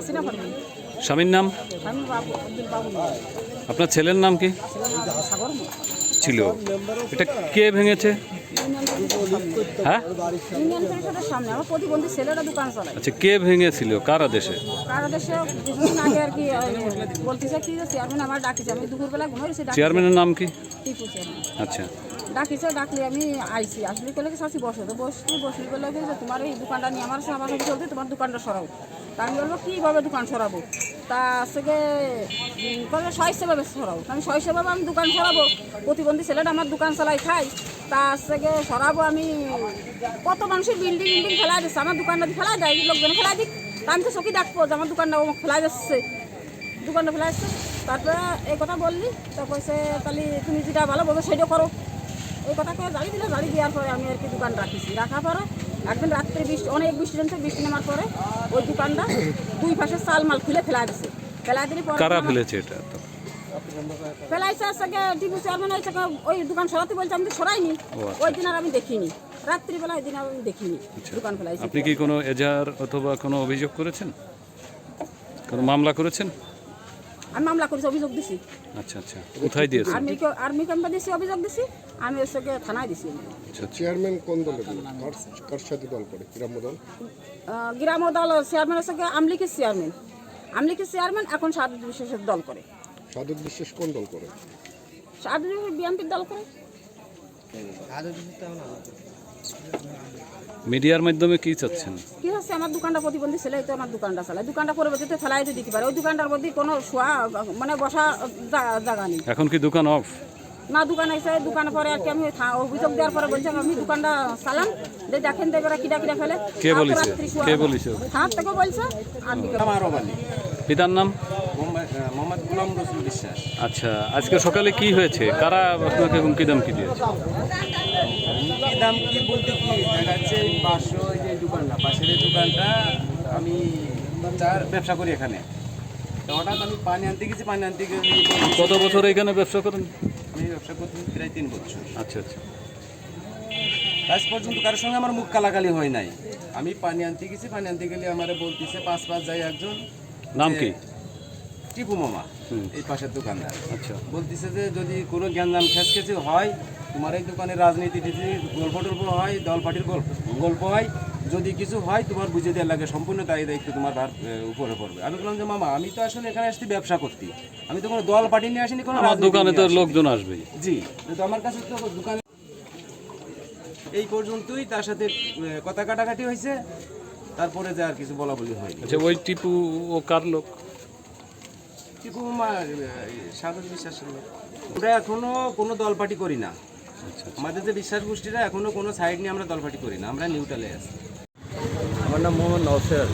হাসিনা স্বামীর নাম? আপনার ছেলের নাম কি? ছিল। এটা কে ভেঙেছে? হ্যাঁ? সামনে আমার প্রতিবন্ধী ছেলেরা দোকান চালায়। আচ্ছা কে ভেঙেছিল? কার আদেশে কারও দেশে কিছুদিন আগে আর কি বলতেছে কি চেয়ারম্যান আমার ডাকিছে আমি দুপুরবেলা ঘুমাইছি চেয়ারম্যানের নাম কি? টিপু চেয়ারম্যান। আচ্ছা। ডাকিছে ডাকলে আমি আইসি আসলে কলে শাসি বসো তো বসলি বসলি বলে যে তোমার এই দোকানটা নিয়ে আমার সাথে চলতে তোমার দোকানটা সরাও। তা আমি বলব, কীভাবে দোকান সরাবো? তা থেকে বলে সহিষ্যভাবে সরাও আমি সহিষ্যভাবে আমি দোকান সরাবো। প্রতিবন্ধী ছেলেটা আমার দোকান চালাই খাই তা থেকে সরাবো আমি, কত মানুষের বিল্ডিং বিল্ডিং ফেলাই দিচ্ছে আমার দোকানটা ফেলাই দেয় লোকজন ফেলাই দিক। তা আমি তো চকি ডাকবো যে আমার দোকানটা ফেলাই দিচ্ছে। দোকানটা ফেলাই আসছে তারপরে এই কথা বললি, তো কইছে, তাহলে তুমি যেটা ভালো বলছো সেটা করো। এই কথা করে জালি দিলে জালি দেওয়ার পরে আমি আর কি দোকান রাখিছি। রাখার পরে একদিন রাত্রে বৃষ্টি অনেক বৃষ্টি নামছে বৃষ্টি নামার পরে ওই দোকানটা দুই পাশে চাল মাল খুলে ফেলা দিছে। ফেলা দিলে পরে কারা ফেলেছে এটা? ফেলাইছে আজকে টিপু চেয়ারম্যান হয়েছে ওই দোকান সরাতে বলছে আমি তো সরাইনি। আচ্ছা, ওই দিন আর আমি দেখিনি। রাত্রিবেলা ওই দিন আর আমি দেখিনি। দোকান ফেলাইছি। আপনি কি কোনো এজাহার অথবা কোনো অভিযোগ করেছেন? কোনো মামলা করেছেন? আমি মামলা করেছি অভিযোগ দিছি। আচ্ছা আচ্ছা। কোথায় দিয়েছেন? আর্মি আর্মি ক্যাম্পে দিছি অভিযোগ দিছি আমি ওর সঙ্গে থানায় দিছি। আচ্ছা আচ্ছা। চেয়ারম্যান কোন দলে কার কার সাথে দল করে? গ্রাম্য দল? গ্রাম দল চেয়ারম্যানের সঙ্গে আমলিকের চেয়ারম্যান। আমলিকের চেয়ারম্যান এখন সাত বিশেষের দল করে। সাধক বিশ্বাস কোন দল করে? সাত বিএনপির দল করে। মিডিয়ার মাধ্যমে কি চাচ্ছেন? কি হচ্ছে? আমার দোকানটা প্রতিবন্ধী ছেলে তো আমার দোকানটা চালায়। দোকানটা পরবর্তীতে ফেলাই তো দিতে পারে। ওই দোকানটার মধ্যে কোনো শোয়া মানে বসা জায়গা নেই। এখন কি দোকান অফ? না দোকান এসে দোকানে পরে আর কি আমি অভিযোগ দেওয়ার পরে বলছি আমি দোকানটা চালাম। যে দেখেন দেবে ওরা কিটা কিটা ফেলে। কে বলেছে? কে বলেছে? থানার থেকে বলছে। আর পিতার নাম? মোহাম্মদ গুলাম রসুল বিশ্বাস। আচ্ছা আজকে সকালে কি হয়েছে? কারা আপনাকে হুমকি দামকি দিয়েছে? দাম কি বলতে কি দেখাচ্ছে? পাঁচশো ওই যে দোকানটা পাশের দোকানটা আমি চার ব্যবসা করি এখানে। তো হঠাৎ আমি পানি আনতে গেছি পানি আনতে গিয়ে কত বছর এখানে ব্যবসা করেন? আমি ব্যবসা করছি প্রায় তিন বছর। আচ্ছা আচ্ছা। আজ পর্যন্ত কারোর সঙ্গে আমার মুখ কালাকালি হয় নাই। আমি পানি আনতে গেছি পানি আনতে গেলে আমার বলতেছে পাঁচ পাঁচ যায় একজন। নাম কি? টিপু মামা এই পাশের দোকানদার। আচ্ছা। বলতেছে যে যদি কোনো জ্ঞানদান খেসখেসি হয় তোমার এই দোকানে রাজনীতি টিতি গল্প টল্প হয় দল পার্টির গল্প গল্প হয় যদি কিছু হয় তোমার বুঝে দেওয়ার লাগে সম্পূর্ণ দায়ী দায়িত্ব তোমার এ, উপরে পড়বে। আমি বললাম যে মামা আমি তো আসলে এখানে আসছি ব্যবসা করতে আমি তো কোনো দল পার্টি নিয়ে আসিনি কোনো আমার দোকানে তো লোকজন আসবেই। জি তো আমার কাছে তো দোকানে এই পর্যন্তই তার সাথে কথা কাটাকাটি হয়েছে। তারপরে যে আর কিছু বলা বলি হয়নি। আচ্ছা ওই টিপু ও কার লোক? সাগর আমরা এখনও কোনো দল পার্টি করি না। আচ্ছা আমাদের যে বিশ্বাস গোষ্ঠীরা এখনও কোনো সাইড নিয়ে আমরা দলপাটি করি না। আমরা নিউট্রালে আছি। আমার নাম মোহাম্মদ নওসের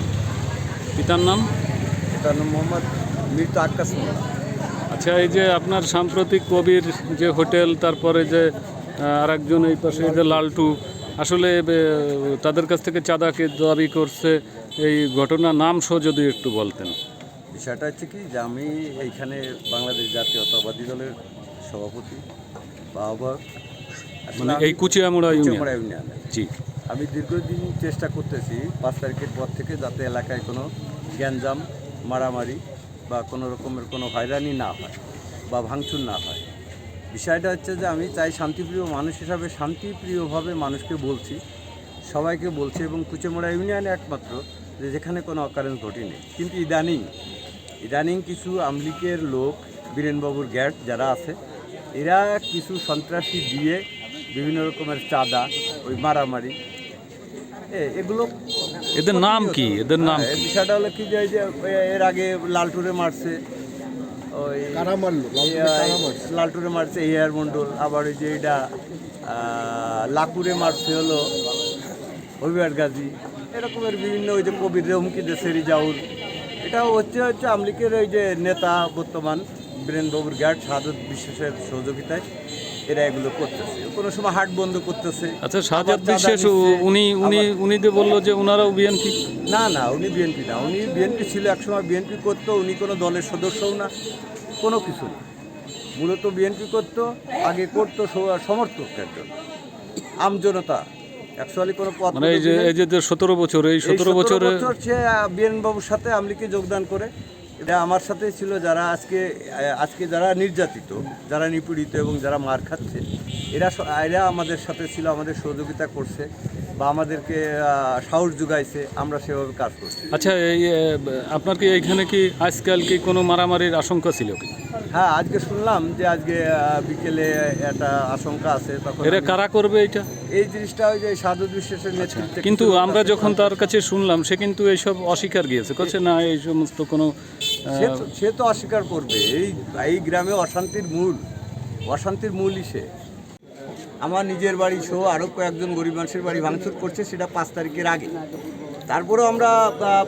পিতার নাম? এটার নাম মোহাম্মদ মৃত আক্কাস মোল্লা। আচ্ছা এই যে আপনার সাম্প্রতিক কবির যে হোটেল তারপরে যে আর একজন এই পাশে যে লালটু আসলে তাদের কাছ থেকে চাঁদাকে দাবি করছে এই ঘটনার নাম সহ যদি একটু বলতেন। বিষয়টা হচ্ছে কি যে আমি এইখানে বাংলাদেশ জাতীয়তাবাদী দলের সভাপতি বা আহ্বায়ক মানে এই কুচিয়ামুড়া ইউনিয়ন? কুচিয়ামুড়া ইউনিয়নে। জি। আমি দীর্ঘদিন চেষ্টা করতেছি পাঁচ তারিখের পর থেকে যাতে এলাকায় কোনো গ্যাঞ্জাম মারামারি বা কোনো রকমের কোনো হয়রানি না হয় বা ভাঙচুর না হয়। বিষয়টা হচ্ছে যে আমি চাই শান্তিপ্রিয় মানুষ হিসাবে শান্তিপ্রিয়ভাবে মানুষকে বলছি সবাইকে বলছি এবং কুচেমোড়া ইউনিয়নে একমাত্র যে যেখানে কোনো অকারেন্স ঘটেনি। কিন্তু ইদানিং ইদানিং কিছু আমলিকের লোক বীরেনবাবুর গ্যাট যারা আছে এরা কিছু সন্ত্রাসী দিয়ে বিভিন্ন রকমের চাঁদা ওই মারামারি। এ- এগুলো এদের নাম কি? এদের নাম হ্যাঁ, বিষয়টা হলো কি যে এর আগে লালটুরে মারছে ওই? লালটুরে মারছে? এয়ার মন্ডল আবার ওই যে এটা লাকুরে মারছে হলো হবিবার গাজী এরকমের বিভিন্ন ওই যে কবির হুমকি দেশে রিজাউল এটাও হচ্ছে হচ্ছে আমলিকের ওই যে নেতা বর্তমান বীরেনবাবুর গ্যাট সাদত বিশ্বাসের সহযোগিতায় এরা এগুলো করতেছে। কোনো সময় হাট বন্ধ করতেছে। আচ্ছা আবার বিশ্বাস উনি উনি উনি যে বলল যে ওনারাও বিএনপি না না উনি বিএনপি না। উনি বিএনপি ছিল একসময় বিএনপি করতো উনি কোনো দলের সদস্যও না কোনো কিছু না। মূলত বিএনপি করতো আগে করতো সমর্থক একজন আমজনতা অ্যাকচুয়ালি কোনো পদ মানে এই যে এই যে সতেরো বছর এই সতেরো বছরে সে বিএন বাবুর সাথে আমলিকে যোগদান করে। এটা আমার সাথে ছিল যারা আজকে আজকে যারা নির্যাতিত যারা নিপীড়িত এবং যারা মার খাচ্ছে এরা এরা আমাদের সাথে ছিল আমাদের সহযোগিতা করছে। বা আমাদেরকে সাহস যোগাইছে আমরা সেভাবে কাজ করছি। আচ্ছা এই আপনার কি এইখানে কি আজকাল কি কোনো মারামারির আশঙ্কা ছিল কি? হ্যাঁ আজকে শুনলাম যে আজকে বিকেলে একটা আশঙ্কা আছে তখন আমি- কারা করবে এটা এই জিনিসটা ওই যে সাধু বিশ্বাসের নেতৃত্বে কিন্তু আমরা যখন তার কাছে শুনলাম সে কিন্তু এইসব অস্বীকার গিয়েছে করছে না এই সমস্ত কোনো সে তো- সে তো অস্বীকার করবে। এই এই গ্রামে অশান্তির মূল অশান্তির মূলই সে। আমার নিজের বাড়ি সহ আরও কয়েকজন গরিব মানুষের বাড়ি ভাঙচুর করছে, সেটা পাঁচ তারিখের আগে। তারপরেও আমরা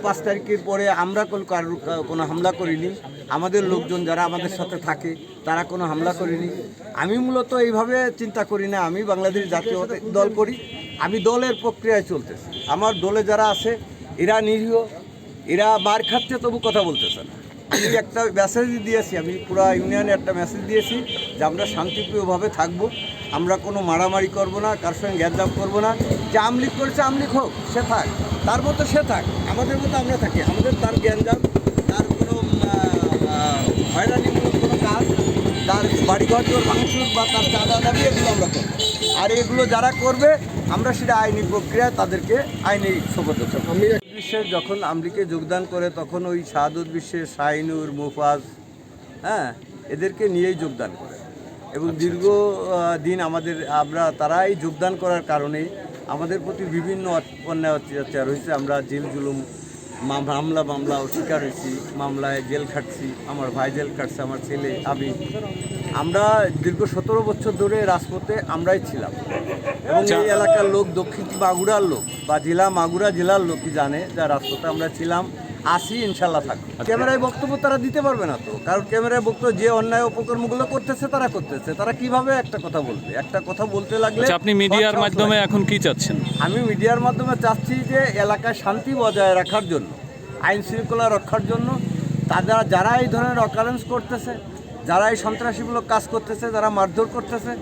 পাঁচ তারিখের পরে আমরা কারোর কোনো হামলা করিনি। আমাদের লোকজন যারা আমাদের সাথে থাকে, তারা কোনো হামলা করিনি। আমি মূলত এইভাবে চিন্তা করি না, আমি বাংলাদেশ জাতীয় দল করি। আমি দলের প্রক্রিয়ায় চলতেছি। আমার দলে যারা আছে, এরা নিরীহ, এরা মার খাচ্ছে তবু কথা বলতেছে না। আমি একটা মেসেজ দিয়েছি, আমি পুরো ইউনিয়নে একটা মেসেজ দিয়েছি যে আমরা শান্তিপ্রিয়ভাবে থাকব, আমরা কোনো মারামারি করব না কার সঙ্গে গ্যাদাম করব না, যে আমলিক করেছে আমলিক হোক, সে থাক, তার মতো সে থাক, আমাদের মতো আমরা থাকি, আমাদের তার জ্ঞানজাম তার কোনো হয়রানিমূলক কোনো কাজ, তার বাড়িঘর জোর ভাঙচুর বা তার চাঁদা দাবি, এগুলো আমরা করব আর এগুলো যারা করবে, আমরা সেটা আইনি প্রক্রিয়ায় তাদেরকে আইনি শপথ আমি বিশ্বের যখন আমলিকে যোগদান করে তখন ওই শাহাদুত বিশ্বের শাহিনুর মুফাজ হ্যাঁ এদেরকে নিয়েই যোগদান করে। এবং দীর্ঘ দিন আমাদের আমরা তারাই যোগদান করার কারণেই আমাদের প্রতি বিভিন্ন অন্যায় অত্যাচার হয়েছে। আমরা জেল জুলুম মাম- হামলা মামলাও শিকার হয়েছি মামলায় জেল খাটছি আমার ভাই জেল খাটছে আমার ছেলে আমি। আমরা দীর্ঘ সতেরো বছর ধরে রাজপথে আমরাই ছিলাম। এবং এই এলাকার লোক দক্ষিণ মাগুরার লোক বা জেলা মাগুরা জেলার লোকই জানে যা রাজপথে আমরা ছিলাম আসি ইনশাল্লাহ থাকব ক্যামেরায় বক্তব্য তারা দিতে পারবে না তো কারণ ক্যামেরায় বক্তব্য যে অন্যায় অপকর্মগুলো করতেছে তারা করতেছে। তারা কীভাবে একটা কথা বলবে? একটা কথা বলতে লাগলে আচ্ছা আপনি মিডিয়ার মাধ্যমে এখন কি চাচ্ছেন? আমি মিডিয়ার মাধ্যমে চাচ্ছি যে এলাকায় শান্তি বজায় রাখার জন্য আইন শৃঙ্খলা রক্ষার জন্য তারা যারা এই ধরনের অকারেন্স করতেছে যারা এই সন্ত্রাসীমূলক কাজ করতেছে যারা মারধর করতেছে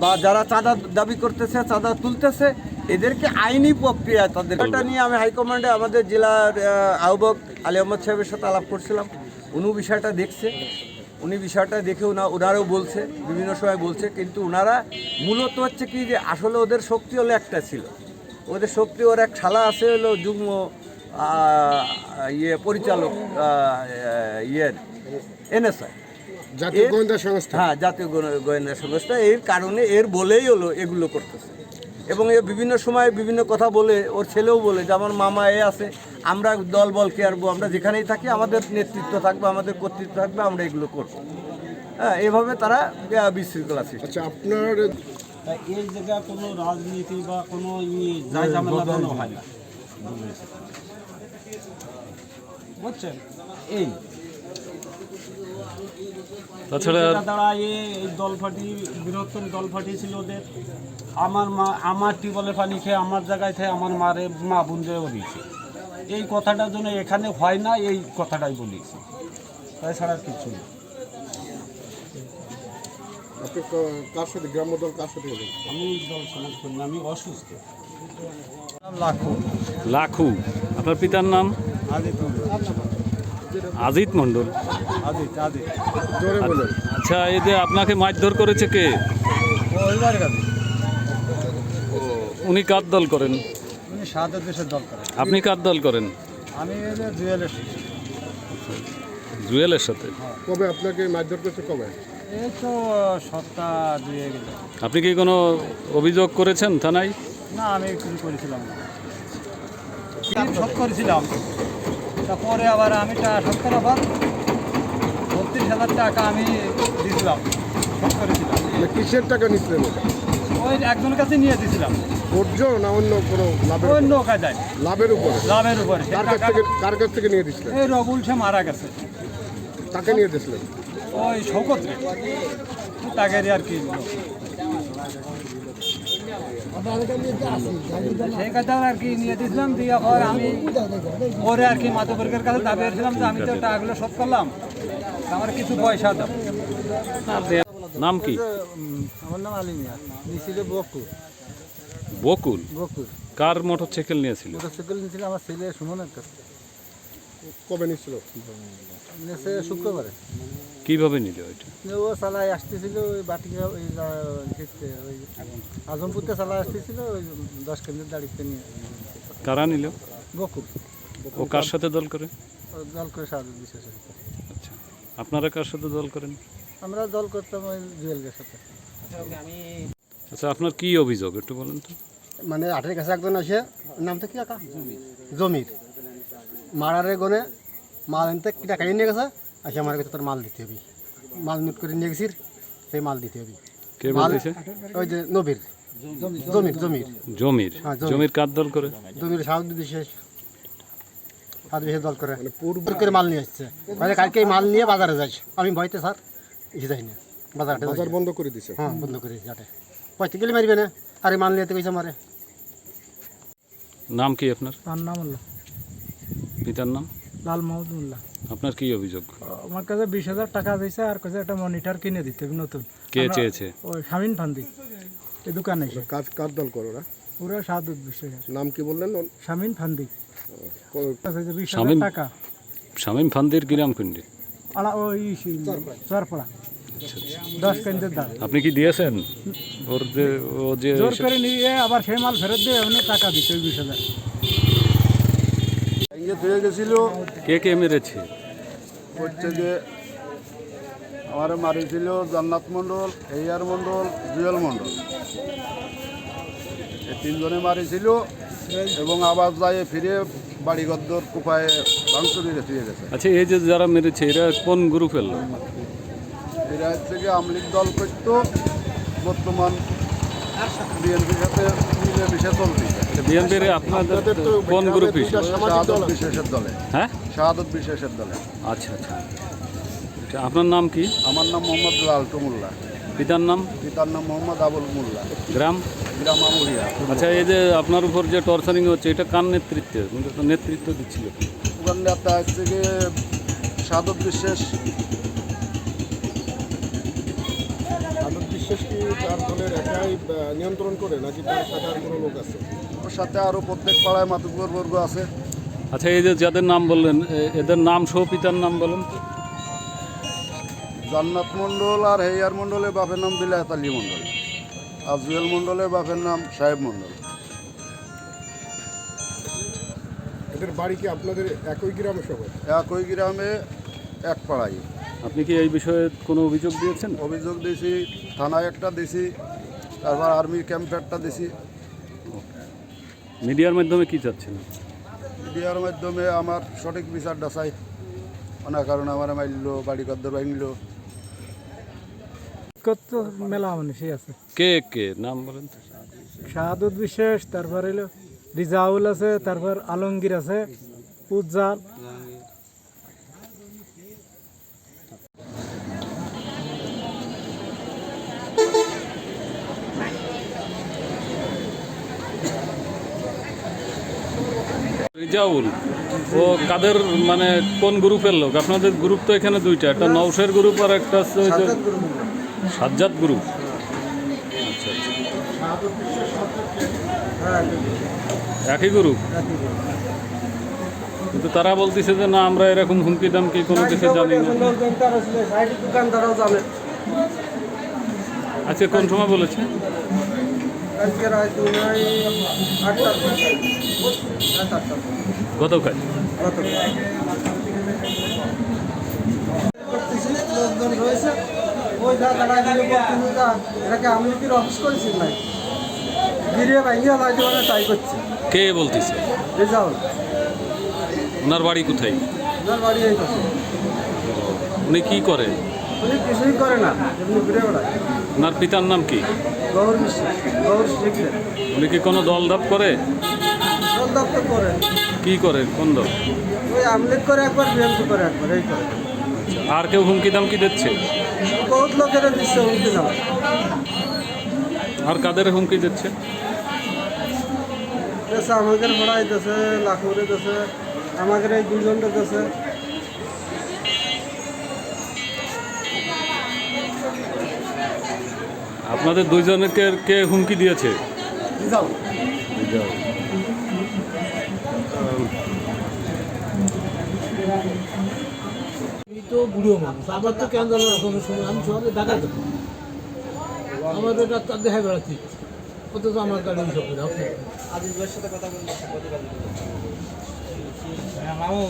বা যারা চাঁদা দাবি করতেছে চাঁদা তুলতেছে এদেরকে আইনি প্রক্রিয়া তাদের এটা নিয়ে আমি হাইকমান্ডে আমাদের জেলার আহ, আহ্বায়ক আলী আহমদ সাহেবের সাথে আলাপ করছিলাম। উনি বিষয়টা দেখছে। উনি বিষয়টা দেখে ওনা ওনারাও বলছে বিভিন্ন সময় বলছে কিন্তু ওনারা মূলত হচ্ছে কি যে আসলে ওদের শক্তি হলো একটা ছিল। ওদের শক্তি ওর এক শালা আছে হলো যুগ্ম ইয়ে পরিচালক ইয়ের এনএসআই। জাতীয় গোয়েন্দা সংস্থা। হ্যাঁ জাতীয় গোয়েন্দা সংস্থা এর কারণে এর বলেই হলো এগুলো করতেছে। এবং এ বিভিন্ন সময় বিভিন্ন কথা বলে ওর ছেলেও বলে যে আমার মামা এ আছে আমরা দল বল কে আরবো আমরা যেখানেই থাকি আমাদের নেতৃত্ব থাকবে আমাদের কর্তৃত্ব থাকবে আমরা এগুলো করব। হ্যাঁ এভাবে তারা বিশৃঙ্খলা সৃষ্টি আচ্ছা আপনার এই জায়গায় কোনো রাজনীতি বা কোনো ইয়ে ঝামেলা হয় না। বুঝছেন? এই তাছাড়া দাঁড়ায় এই দল ফাটি বৃহত্তম দল ফাটি ছিল ওদের। আমার মা আমার টিউবওয়েলের পানি খেয়ে আমার জায়গায় থেকে আমার মারে মা বুনদেও দিয়েছে। এই কথাটার জন্য এখানে হয় না এই কথাটাই বলিয়েছি তাছাড়া আর কিছু না। কার সাথে গ্রাম্য দল কার সাথে আমি দল সমাজ করি আমি অসুস্থ। লাখো। লাখু। আপনার পিতার নাম? আদিত আজিত মণ্ডল। আচ্ছা এই যে আপনাকে মারধর করেছে কে? উনি কার দল করেন? আপনি কার দল করেন? আমি জুয়েলের জুয়েলের সাথে? কবে আপনাকে মারধর করছে কবে? আপনি কি কোনো অভিযোগ করেছেন থানায়? না আমি কিছু করেছিলাম করেছিলাম। তারপরে আবার আমি করার পর বত্রিশ হাজার টাকা আমি দিয়েছিলাম শোধ করেছিলাম মানে কিসের টাকা নিচ্ছিলেন ওই একজনের কাছে নিয়ে দিয়েছিলাম না অন্য কোনো লাভের উপরে? লাভের উপরে? লাভের উপরে। সে কার কাছ থেকে কার কাছ থেকে নিয়ে দিচ্ছিলেন এই রবুল সে মারা গেছে। তাকে নিয়ে দিচ্ছিলেন ওই শৌকত রে তাকে আর কি। সেই কথা আর কি নিয়ে দিয়েছিলাম দিয়ে পর আমি ওরে আর কি মাতবর্গের কাছে দাবি করেছিলাম যে আমি তো টাকাগুলো শোধ করলাম আমার কিছু পয়সা দাও। নাম কি? আমার নাম আলী মিয়া। নিছিল বকু বকুল। বকুল? কার মোটরসাইকেল নিয়েছিল? মোটরসাইকেল নিয়েছিল আমার ছেলে সুমনের কাছে। কবে নিচ্ছিল নিয়েছে শুক্রবারে। কীভাবে নিল নিয়ে ও চালাই আসতেছিল ওই বাটিকা ওই ওই আজমপুরতে চালাই আসতেছিল ওই দশ কেন্দ্রের দাঁড়িয়ে নিয়ে। কারা নিল? বকুল। ও কার সাথে দল করে? ও দল করে সাহায্য বিশেষ আচ্ছা আপনারা কার সাথে দল করেন? আমরা দল করতাম ওই জুয়েলগের সাথে। আচ্ছা আপনার কি অভিযোগ একটু বলেন তো? মানে আটের কাছে একজন আসে নামটা কি কাকা? জমির। মারারে গনে মাল আনতে কি টাকা নিয়ে গেছে আসে আমার কাছে তোর মাল দিতে হবে। মাল নোট করে নিয়ে গেছির সেই মাল দিতে হবে। কে বলতেছে ওই যে নবীর। জমির জমির। জমির? হ্যাঁ, জমির। কার দল করে? জমির বিশেষ দল করে। পূর্ব করে মাল নিয়ে আসছে। মানে কালকে মাল নিয়ে বাজারে যাই আমি ভয়তে স্যার এসে যাই না। বাজার বাজার বন্ধ করে দিছে। হ্যাঁ বন্ধ করে হাটে পয়সা গেলে মারবে না। আরে মাল নিয়ে কইছে মারে নাম কি আপনার? তার নাম উল্লাহ পিতার নাম? লাল মাহমুদুল্লাহ আপনার কি অভিযোগ? আমার কাছে বিশ হাজার টাকা দিয়েছে আর কাছে একটা মনিটর কিনে দিতে হবে নতুন। কে চেয়েছে? ওই শামিন ফান্দি এই দোকানে। এসে কার কার দল করো ওরা? পুরো সাত বিশ্বাস নাম কি বললেন? শামিন ফান্দি। বিশ হাজার টাকা। শামীম ফান্দির গ্রাম কুণ্ডি আলা ওই চরপড়া। দশ কেন্দ্রের দাম। আপনি কি দিয়েছেন? ওর যে ও যে জোর করে নিয়ে আবার সেই মাল ফেরত দিয়ে এমনি টাকা দিতে ওই বিশ হাজার। ভেঙে ধুয়ে গেছিল। কে কে মেরেছে? হচ্ছে যে আমার মারিছিল জান্নাত মণ্ডল এইয়ার মণ্ডল জুয়েল মণ্ডল। এই তিনজনে মারিছিল এবং আবার যায় ফিরে বাড়িগদ্দর কুপায় ভাঙচুরি রেখে গেছে। আচ্ছা এই যে যারা মেরেছে এরা কোন গ্রুপের লোক? এরা থেকে আমলিক দল করত বর্তমান বিএনপির সাথে মিলে মিশে চলতেছে বিএনপির আপনাদের কোন গ্রুপ শাহাদত বিশেষের দলে। হ্যাঁ? শাহাদত বিশেষের দলে। আচ্ছা আচ্ছা। আচ্ছা, আপনার নাম কি? আমার নাম মোহাম্মদ লালটু মোল্লা পিতার নাম? পিতার নাম মোহাম্মদ আবুল মোল্লা। গ্রাম? গ্রাম আমুরিয়া। আচ্ছা এই যে আপনার উপর যে টর্চারিং হচ্ছে এটা কার নেতৃত্বে? নেতৃত্ব দিচ্ছিল। ওখানে হচ্ছে সাধক বিশ্বাস আলোক বিশ্বাস কি তার একাই নিয়ন্ত্রণ করে নাকি তার সাথে আর কোনো লোক আছে? ওর সাথে আরও প্রত্যেক পাড়ায় মাতুকুর বর্গ আছে। আচ্ছা এই যে যাদের নাম বললেন এদের নাম সহ পিতার নাম বলেন জান্নাত মণ্ডল আর হেয়ার মণ্ডলের বাপের নাম বিলায়ত আলী মণ্ডল। আর জুয়েল মণ্ডলের বাপের নাম সাহেব মণ্ডল। এদের বাড়ি কি আপনাদের একই গ্রামে সবাই? একই গ্রামে এক পাড়ায়। আপনি কি এই বিষয়ে কোনো অভিযোগ দিয়েছেন? অভিযোগ দিয়েছি থানায় একটা দিছি তারপর আর্মি ক্যাম্পে দিছি। মিডিয়ার মাধ্যমে কি চাচ্ছেন? মিডিয়ার মাধ্যমে আমার সঠিক বিচারটা চাই। অনেক কারণে আমার মারলো বাড়ি গদ্দর ভাঙলো। কত মেলা মানুষই আছে। কে কে? নাম বলেন তো। শাহাদুত বিশেষ তারপর হলো রিজাউল আছে তারপর আলমগীর আছে উজ্জাল রিজাউল ও কাদের মানে কোন গ্রুপের লোক? আপনাদের গ্রুপ তো এখানে দুইটা একটা নৌশের গ্রুপ আর একটা হচ্ছে ওই যে সাজ্জাদ গ্রুপ আচ্ছা আচ্ছা একই গ্রুপ? কিন্তু তারা বলতেছে যে না আমরা এরকম হুমকি দামকি কোনো কিছু জানি না। আজকে কোন সময় বলেছে? আজকে রাত আটটার গতকাল। লোকজন রয়েছে ওই এটাকে আমি কি অফিস করেছি নাই গিরিয়ে ভাঙিয়ে লাইটে মানে তাই করছে কে বলতেছে? রেজাউল ওনার বাড়ি কোথায়? ওনার বাড়ি এই পাশে উনি কি করে? উনি কিছুই করে না এমনি ঘুরে বেড়ায় ওনার পিতার নাম কি? গৌর গৌর উনি কি কোনো দল দাপ করে? দপ্তর কি করে কোন দল ওই আমলেট করে একবার বিএমপি করে একবার এই করে। আর কেউ হুমকি দামকি দিচ্ছে? বহুত লোকেরা দিচ্ছে হুমকি দাম। আর কাদের হুমকি দিচ্ছে? আমাদের পড়াই দেশে লাখুরে দেশে আমাদের এই দুজনটা দেশে আপনাদের দুইজনকে কে হুমকি দিয়েছে? তো বুড়ো মানুষ। আমার তো কেন জানার কোনো সময় আমি ঢাকা যাব আমার এটা তার দেখা বেড়াচ্ছি তো আমার গাড়ি সব করে আজিজ ভাইয়ের সাথে কথা বলতে মামু